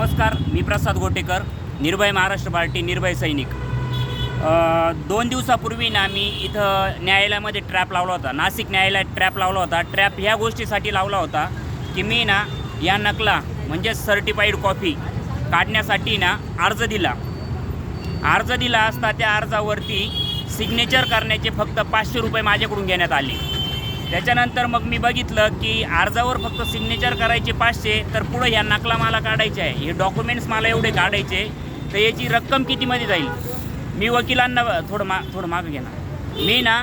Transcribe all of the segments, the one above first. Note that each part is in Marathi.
नमस्कार मी प्रसाद गोटेकर निर्भय महाराष्ट्र पार्टी निर्भय सैनिक. दोन दिवसापूर्वी ना मी इथं न्यायालयामध्ये ट्रॅप लावला होता. नाशिक न्यायालयात ट्रॅप लावला होता. ट्रॅप ह्या गोष्टीसाठी लावला होता की मी ना या नकला म्हणजे सर्टिफाईड कॉपी काढण्यासाठी ना अर्ज दिला. अर्ज दिला असता त्या अर्जावरती सिग्नेचर करण्याचे फक्त पाचशे रुपये माझ्याकडून घेण्यात आले. त्याच्यानंतर मग मी बघितलं की अर्जावर फक्त सिग्नेचर करायचे पाचशे तर पुढं ह्या नकला मला काढायचे आहे. हे डॉक्युमेंट्स मला एवढे काढायचे तर याची रक्कम कितीमध्ये जाईल? मी वकिलांना थोडं मा थोडं मागं घेणार मी ना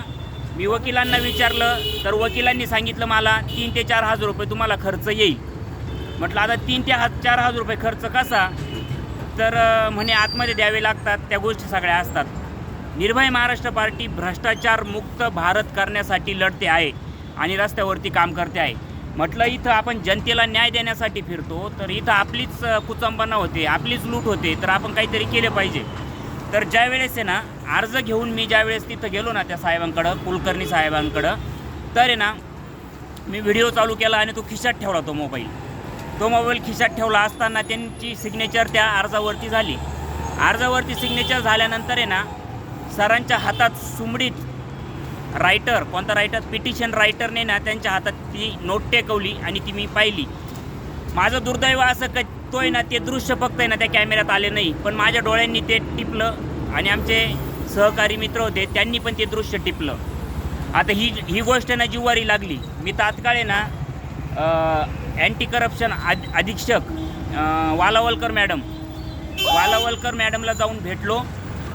मी वकिलांना विचारलं तर वकिलांनी सांगितलं मला तीन ते चार हजार रुपये तुम्हाला खर्च येईल. म्हटलं आता तीन ते हा चार हजार रुपये खर्च कसा? तर म्हणे आतमध्ये द्यावे लागतात त्या गोष्टी सगळ्या असतात. निर्भय महाराष्ट्र पार्टी भ्रष्टाचार मुक्त भारत करण्यासाठी लढते आहे. आणि रस्त्यावरती काम करते आहे. म्हटलं इथं आपण जनतेला न्याय देण्यासाठी फिरतो तर इथं आपलीच कुचंबना होते आपलीच लूट होते तर आपण काहीतरी केले पाहिजे. तर ज्यावेळेस आहे ना अर्ज घेऊन मी ज्यावेळेस तिथं गेलो ना त्या साहेबांकडं कुलकर्णी साहेबांकडं तर आहे ना मी व्हिडिओ चालू केला आणि तो खिशात ठेवला तो मोबाईल. तो मोबाईल खिशात ठेवला असताना त्यांची सिग्नेचर त्या अर्जावरती झाली. अर्जावरती सिग्नेचर झाल्यानंतर आहे ना सरांच्या हातात सुमडीत रायटर कोणता रायटर? पिटिशन रायटरने ना त्यांच्या हातात ती नोट टेकवली आणि ती मी पाहिली. माझं दुर्दैव असं क तो आहे ना ते दृश्य फक्त आहे ना त्या कॅमेऱ्यात आले नाही. पण माझ्या डोळ्यांनी ते टिपलं आणि आमचे सहकारी मित्र होते त्यांनी पण ते दृश्य टिपलं. आता ही ही गोष्ट ना जिव्हारी लागली. मी तात्काळ आहे ना अँटी करप्शन अध अधीक्षक वालावलकर मॅडम वालावलकर मॅडमला जाऊन भेटलो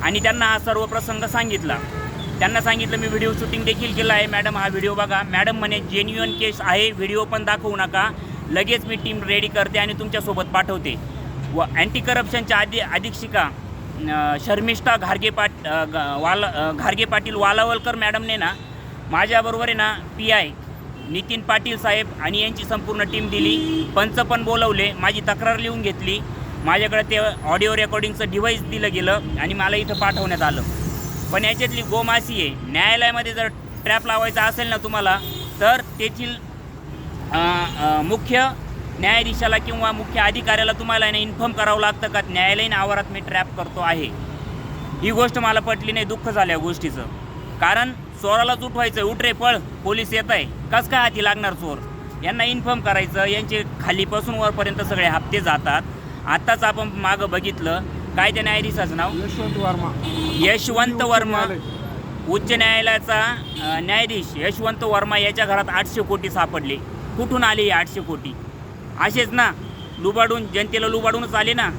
आणि त्यांना हा सर्व प्रसंग सांगितला. त्यांना सांगितलं मी व्हिडिओ शूटिंग देखील केलं आहे मॅडम हा व्हिडिओ बघा. मॅडम म्हणे जेन्युअन केस आहे व्हिडिओ पण दाखवू नका. लगेच मी टीम रेडी करते आणि तुमच्यासोबत पाठवते. व अँटी करप्शनच्या आधी अधीक्षिका शर्मिष्ठा घारगे पाट ग- वाला घारगे पाटील वालावलकर मॅडमने ना माझ्याबरोबर आहे ना पी आय नितीन पाटील साहेब आणि यांची संपूर्ण टीम दिली. पंच पण बोलवले माझी तक्रार लिहून घेतली. माझ्याकडे ते ऑडिओ रेकॉर्डिंगचं डिव्हाइस दिलं गेलं आणि मला इथं पाठवण्यात आलं. पण याच्यातली गोमासी आहे न्यायालयामध्ये जर ट्रॅप लावायचा असेल ना तुम्हाला तर तेथील मुख्य न्यायाधीशाला किंवा मुख्य अधिकाऱ्याला तुम्हाला ना इन्फॉर्म करावं लागतं का? न्यायालयीन आवारात मी ट्रॅप करतो आहे. ही गोष्ट मला पटली नाही दुःख झालं या गोष्टीचं. कारण चोरालाच उठवायचं उठ रे पळ पोलीस येत आहे. कस काय हाती लागणार चोर? यांना इन्फॉर्म करायचं यांचे खालीपासून वरपर्यंत सगळे हप्ते जातात. आत्ताच आपण मागं बघितलं काय त्या न्यायाधीशाचं नाव? यशवंत वर्मा. यशवंत वर्मा. उच्च न्यायालयाचा न्यायाधीश यशवंत वर्मा याच्या घरात आठशे कोटी सापडले. कुठून आले हे आठशे कोटी? असेच ना लुबाडून जनतेला लुबाडूनच आले ना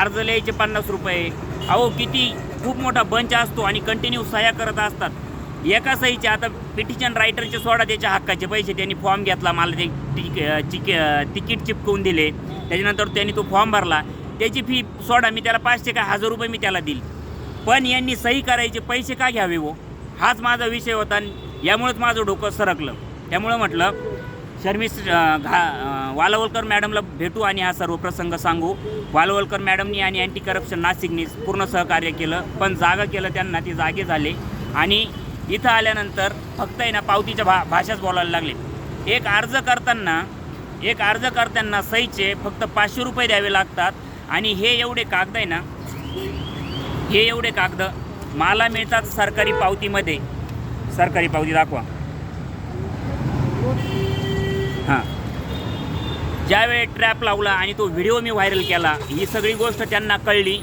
अर्ज लिहायचे पन्नास रुपये. अहो किती खूप मोठा बंच असतो आणि कंटिन्यू सह्या करत असतात. एका सहीचे आता पिटिशन रायटरचे सोडा त्याच्या हक्काचे पैसे त्यांनी फॉर्म घेतला मला ते तिकीट चिपकवून दिले. त्याच्यानंतर त्यांनी तो फॉर्म भरला. त्याची फी सोडा मी त्याला पाचशे काय हजार रुपये मी त्याला दिली. पण यांनी सही करायचे पैसे का घ्यावे हो? हाच माझा विषय होता आणि यामुळेच माझं डोकं सरकलं. त्यामुळं म्हटलं शर्मी घा वालवलकर वालावलकर मॅडमला भेटू आणि हा सर्व प्रसंग सांगू. वालावलकर मॅडमनी आणि अँटी करप्शन नाशिकनी पूर्ण सहकार्य केलं पण जागा केलं त्यांना ते जागे झाले. आणि इथं आल्यानंतर फक्त आहे ना पावतीच्या भा भाषाच बोलायला लागले. एक अर्ज करताना एक अर्ज करताना सहीचे फक्त पाचशे रुपये द्यावे लागतात. आणि हे एवढे कागद आहे ना हे एवढे कागद मला मिळतात सरकारी पावतीमध्ये. सरकारी पावती दाखवा. हां. ज्यावेळी ट्रॅप लावला आणि तो व्हिडिओ मी व्हायरल केला ही सगळी गोष्ट त्यांना कळली.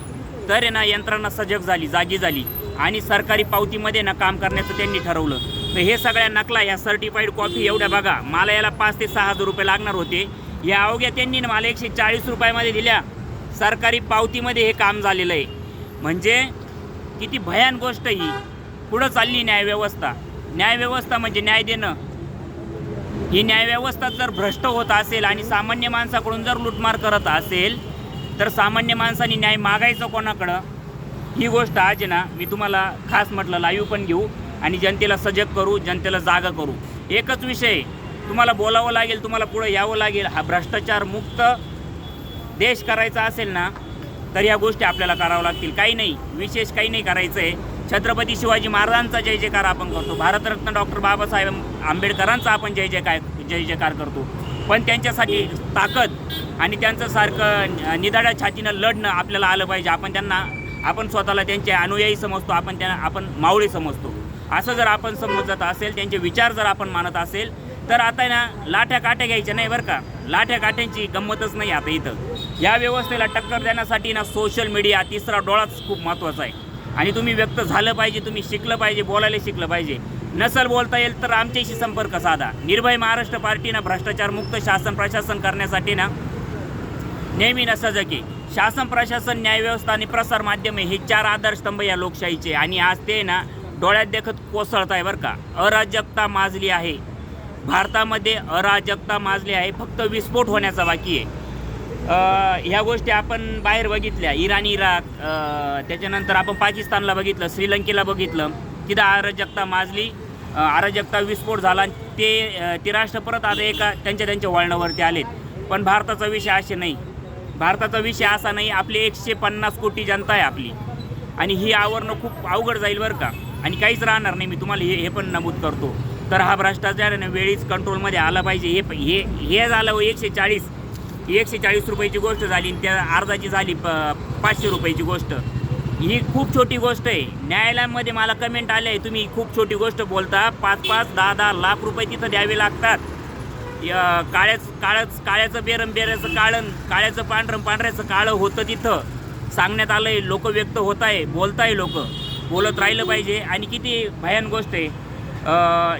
तर ना यंत्रणा सजग झाली जागी झाली. आणि सरकारी पावतीमध्ये ना काम करण्याचं त्यांनी ठरवलं. तर हे सगळ्या नकला या सर्टिफाईड कॉपी एवढ्या बघा. मला याला पाच ते सहा हजार रुपये लागणार होते. या अवघ्या त्यांनी मला एकशे चाळीस रुपयामध्ये दिल्या. सरकारी पावतीमध्ये हे काम झालेलं आहे. म्हणजे किती भयान गोष्ट ही. पुढं चालली न्यायव्यवस्था. न्यायव्यवस्था म्हणजे न्याय देणं. ही न्यायव्यवस्था जर भ्रष्ट होत असेल आणि सामान्य माणसाकडून जर लुटमार करत असेल तर सामान्य माणसाने न्याय मागायचं कोणाकडं? ही गोष्ट आज आहे ना मी तुम्हाला खास म्हटलं लाईव्ह पण घेऊ आणि जनतेला सजग करू जनतेला जागा करू. एकच विषय तुम्हाला बोलावं लागेल तुम्हाला पुढं यावं लागेल. हा भ्रष्टाचार मुक्त देश करायचा असेल ना तर ह्या गोष्टी आपल्याला कराव्या लागतील. काही नाही विशेष काही नाही करायचं आहे छत्रपती शिवाजी महाराजांचा जय जयकार आपण करतो. भारतरत्न डॉक्टर बाबासाहेब आंबेडकरांचा आपण जय जयकार जय जयकार करतो. पण त्यांच्यासाठी ताकद आणि त्यांचं सारखं निदाड्या छातीनं लढणं आपल्याला आलं पाहिजे. आपण त्यांना आपण स्वतःला त्यांचे अनुयायी समजतो आपण त्यांना आपण मावळी समजतो. असं जर आपण समजत असेल त्यांचे विचार जर आपण मानत असेल तर आता ना लाठ्या काट्या घ्यायच्या नाही बरं का? लाठ्या काट्यांची गंमतच नाही आता इथं. या व्यवस्थेला टक्कर देण्यासाठी ना सोशल मीडिया तिसरा डोळाच खूप महत्त्वाचा आहे. आणि तुम्ही व्यक्त झालं पाहिजे तुम्ही शिकलं पाहिजे बोलायला शिकलं पाहिजे. नसल बोलता येईल तर आमच्याशी संपर्क साधा. निर्भय महाराष्ट्र पार्टीनं भ्रष्टाचारमुक्त शासन प्रशासन करण्यासाठी ना नेहमी न सजके शासन प्रशासन न्यायव्यवस्था आणि प्रसार माध्यमे हे चार आधारस्तंभ या लोकशाहीचे आणि आज ते ना डोळ्यात देखत कोसळत आहे बरं का. अराजकता माजली आहे. भारतामध्ये अराजकता माजली आहे. फक्त विस्फोट होण्याचा बाकी आहे. ह्या गोष्टी आपण बाहेर बघितल्या. इराण इराक त्याच्यानंतर आपण पाकिस्तानला बघितलं श्रीलंकेला बघितलं. तिथं अराजकता माजली. अराजकता विस्फोट झाला ते ते राष्ट्र परत आता एका त्यांच्या त्यांच्या वळणावरती आलेत. पण भारताचा विषय असे नाही. भारताचा विषय असा नाही आपली एकशे पन्नास कोटी जनता आहे आपली. आणि ही आवरणं खूप अवघड जाईल बरं का. आणि काहीच राहणार नाही. मी तुम्हाला हे हे पण नमूद करतो. तर हा भ्रष्टाचार ना वेळीच कंट्रोलमध्ये आला पाहिजे. हे हे हे झालं हो एकशे चाळीस. ही एकशे चाळीस रुपयाची गोष्ट झाली आणि त्या अर्धाची झाली प पाचशे रुपयाची गोष्ट. ही खूप छोटी गोष्ट आहे. न्यायालयामध्ये मला कमेंट आले आहे तुम्ही खूप छोटी गोष्ट बोलता. पाच पाच दहा दहा लाख रुपये तिथं द्यावे लागतात. काळ्याच काळच काळ्याचं बेरं बेऱ्याचं काळं काळ्याचं पांढरं पांढऱ्याचं काळं होतं तिथं. सांगण्यात आलं आहे लोक व्यक्त होत आहे बोलताय लोक. बोलत राहिलं पाहिजे. आणि किती भयान गोष्ट आहे.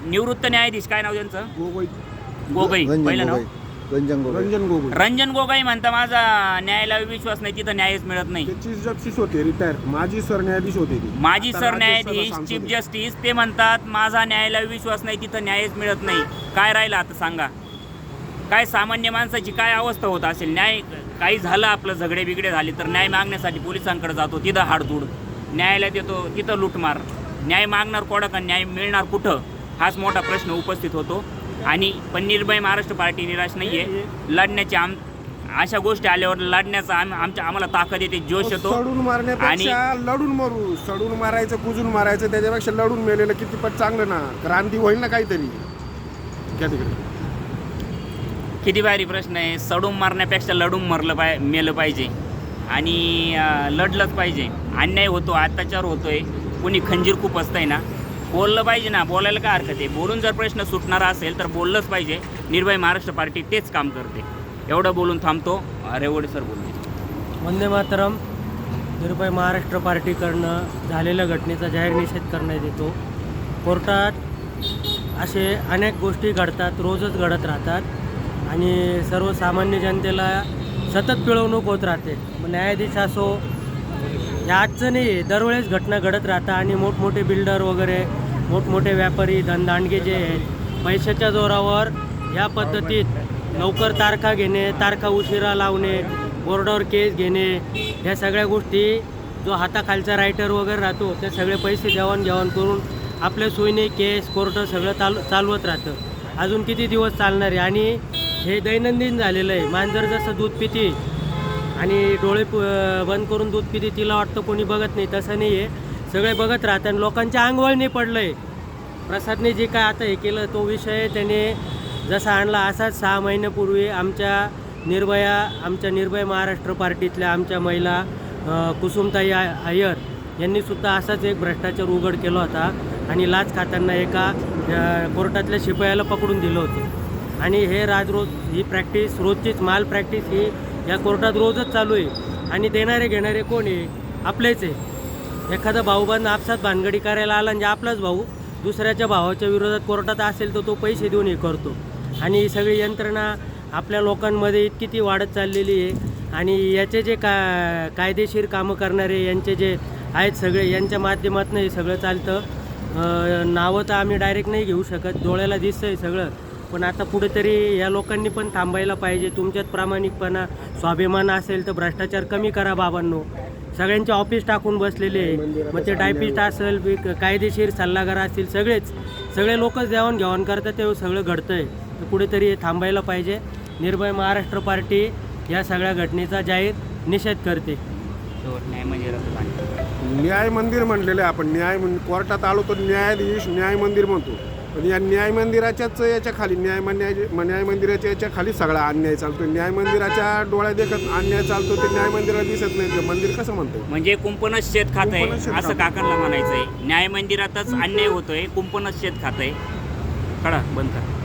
निवृत्त न्यायाधीश काय नाव त्यांचं? गोगोई. गोगोई पहिलं नाव? रंजन गोगोई. रंजन गोगोई. रंजन गोगोई म्हणता माझा न्यायालयावर विश्वास नाही तिथं न्यायच मिळत नाही. ते चीफ जस्टिस होते रिटायर. माजी सरन्यायाधीश होते ते. माजी आता सरन्यायाधीश राज्यसभा चीफ सांसद. जस्टिस ते म्हणतात माझा न्यायालय विश्वास नाही तिथं न्यायच मिळत नाही. काय राहिलं आता सांगा? काय सामान्य माणसाची काय अवस्था होत असेल? न्याय काही झालं आपलं झगडे बिगडे झाले तर न्याय मागण्यासाठी पोलिसांकडे जातो तिथं हाडतूड. न्यायालयात येतो तिथं लुटमार. न्याय मागणार कोणा का न्याय मिळणार कुठं? हाच मोठा प्रश्न उपस्थित होतो. आणि पण निर्भय महाराष्ट्र पार्टी निराश नाही आहे लढण्याची आम अशा गोष्टी आल्यावर लढण्याचा आम आमच्या आम्हाला ताकद येते जोश येतो. सडून मारण्यापेक्षा लढून मरू. सडून मारायचं कुजून मारायचं त्याच्यापेक्षा लढून मेलेलं कितीपट चांगलं ना. क्रांती होईल ना काहीतरी. घ्या तिकडे. किती भारी प्रश्न आहे. सडून मारण्यापेक्षा लढून मरलं पाय मेलं पाहिजे. आणि अं, लढलंच पाहिजे. अन्याय होतो अत्याचार होतोय. कोणी खंजीर खूप असतंय ना. बोललं पाहिजे ना बोलायला काय हरकत आहे? बोलून जर प्रश्न सुटणारा असेल तर बोललंच पाहिजे. निर्भय महाराष्ट्र पार्टी तेच काम करते. एवढं बोलून थांबतो. रेवडे सर बोलले. वंदे मातरम. निर्भय महाराष्ट्र पार्टीकडनं झालेल्या घटनेचा जाहीर निषेध करण्यात येतो. कोर्टात असे अनेक गोष्टी घडतात रोजच घडत राहतात आणि सर्वसामान्य जनतेला सतत पिळवणूक होत राहते. मग न्यायाधीश असो या आजचं नाही आहे दरवेळेस घटना घडत राहतात आणि मोठमोठे बिल्डर वगैरे मोठमोठे व्यापारी धनदांडगे जे आहेत पैशाच्या जोरावर या पद्धतीत लवकर तारखा घेणे तारखा उशिरा लावणे बोर्डावर केस घेणे ह्या सगळ्या गोष्टी जो हाताखालचा रायटर वगैरे राहतो ते सगळे पैसे देवाणघेवाण करून आपल्या सोयीने केस कोर्ट सगळं चाल चालवत राहतं. अजून किती दिवस चालणार आहे? आणि हे दैनंदिन झालेलं आहे. मांजर जसं दूध पिती आणि डोळे बंद करून दूध पिती तिला वाटतं कोणी बघत नाही. तसं नाही आहे सगळे बघत राहते आणि लोकांच्या अंगवळ पडलंय. पडलं आहे प्रसादने जे काय आता हे केलं तो विषय त्याने जसा आणला असाच सहा महिन्यापूर्वी आमच्या निर्भया आमच्या निर्भय महाराष्ट्र पार्टीतल्या आमच्या महिला कुसुमताई अय्यर यांनीसुद्धा असाच एक भ्रष्टाचार उघड केला होता आणि लाच खाताना एका कोर्टातल्या शिपायाला पकडून दिलं होतं. आणि हे राजरोज ही प्रॅक्टिस रोजचीच माल प्रॅक्टिस ही या कोर्टात रोजच चालू आहे. आणि देणारे घेणारे कोण आहे? आपलेच आहे. एखादा भाऊबंद आपसात भानगडी करायला आला म्हणजे आपलाच भाऊ दुसऱ्याच्या भावाच्या विरोधात कोर्टात असेल तर तो पैसे देऊन हे करतो. आणि ही सगळी यंत्रणा आपल्या लोकांमध्ये इतकी ती वाढत चाललेली आहे. आणि याचे जे का कायदेशीर कामं करणारे यांचे जे आहेत सगळे यांच्या माध्यमातून हे सगळं चालतं. नावं तर आम्ही डायरेक्ट नाही घेऊ शकत डोळ्याला दिसतं आहे सगळं. पण आता कुठेतरी या लोकांनी पण थांबायला पाहिजे. तुमच्यात प्रामाणिकपणा स्वाभिमान असेल तर भ्रष्टाचार कमी करा बाबांनो. सगळ्यांचे ऑफिस टाकून बसलेले आहे. मग ते टायपिस्ट असेल कायदेशीर सल्लागार असतील सगळेच. सगळे लोकच देवाणघेवाण करतात ते सगळं घडतं आहे तर कुठेतरी हे थांबायला पाहिजे. निर्भय महाराष्ट्र पार्टी या सगळ्या घटनेचा जाहीर निषेध करते. न्याय म्हणजे झाला. न्याय मंदिर म्हणलेलं आहे आपण. न्याय कोर्टात आलो तर न्यायाधीश न्याय मंदिर म्हणतो. पण या न्याय मंदिराच्याच याच्या खाली न्याय न्याय न्याय मंदिराच्या याच्या खाली सगळा अन्याय चालतो न्याय मंदिराच्या डोळ्या देखत अन्याय चालतो ते न्याय मंदिराला दिसत नाही. ते मंदिर कसं म्हणतो म्हणजे कुंपणच शेत खात आहे कुंपणच शेत असं. काकांना म्हणायचं आहे न्याय मंदिरातच अन्याय होतोय कुंपणच शेत खात आहे कळा बंद करा.